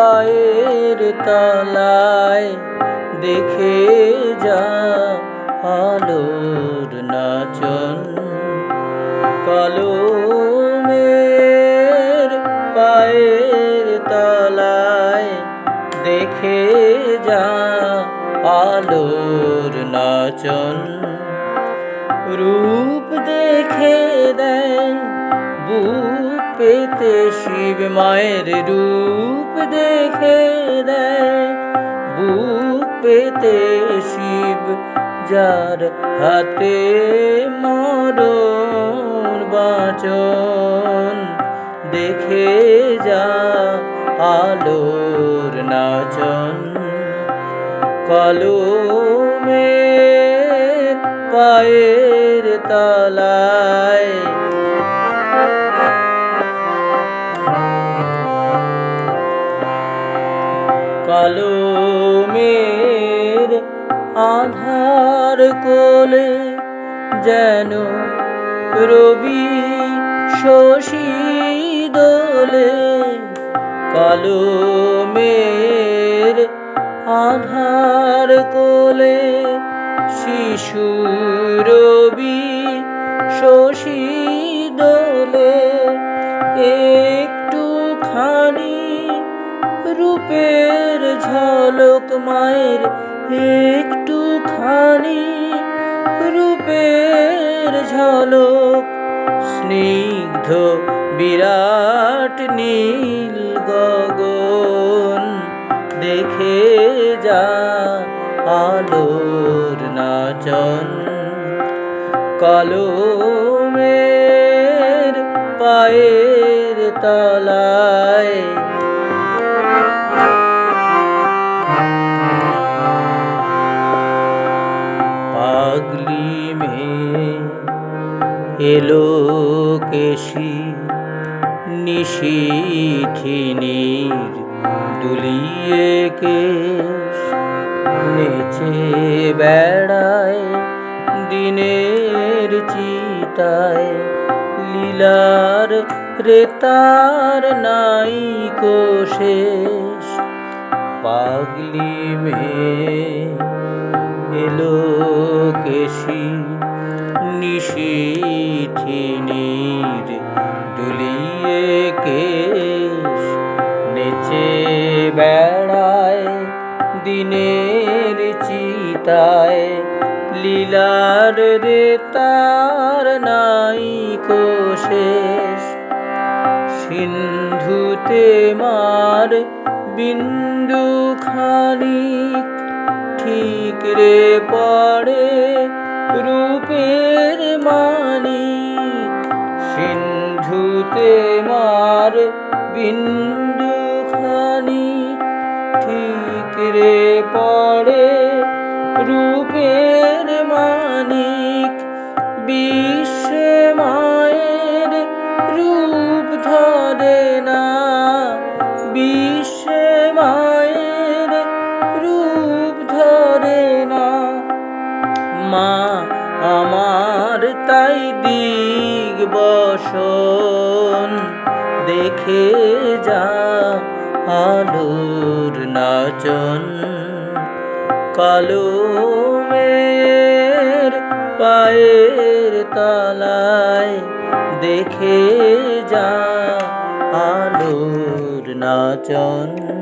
পায়ের তলায় দেখে যা আলোর নাচন। কলমের পায়ের তলায় দেখে যা আলোর নাচন। রূপ দেখে দেয় বুক পেতে শিব মায়ের রূপ দেখে দেয় বুক পেতে শিব, যার হাতে মরণ বাচন দেখে যা আলোর নাচন। কলমের পায়ের তলায় আধার কোলে যেন রবি শশী দোলে কলমের আধার কোলে শিশু রবি শশী দোলে, একটুখানি রূপের ঝলক মায়ের একটুখানি রূপের ঝলক স্নিগ্ধ বিরাট নীল গগন দেখে যা আলোর নাচন। কলমের পায়ের তলায় এলো কেশি নিশিথিনীর দুলিয়ে কেশ নেচে বেড়ায় দিনের চিতায় লীলার রেতার নাই কোশেষ পাগলি মেয়ে এলো কেশ নেচে বেড়ায় দিনের চিতায়। লীলার রে তার নাই কোশেষ সিন্ধুতে মার বিন্দু খানিক, ঠিক রে পড়ে রূপের মানি সিন্ধুতে মার বিন্দু খানি ঠিক রে পড়ে রূপের মানিক, বিশ্বে মায়ের রূপ ধরে না। বিশ্বে মায়ের রূপ ধরে না। মা, আমার তাই দিগ বসন দেখে যা আলোর নাচন। কলমের পায়ের তলায় দেখে যা আলোর নাচন।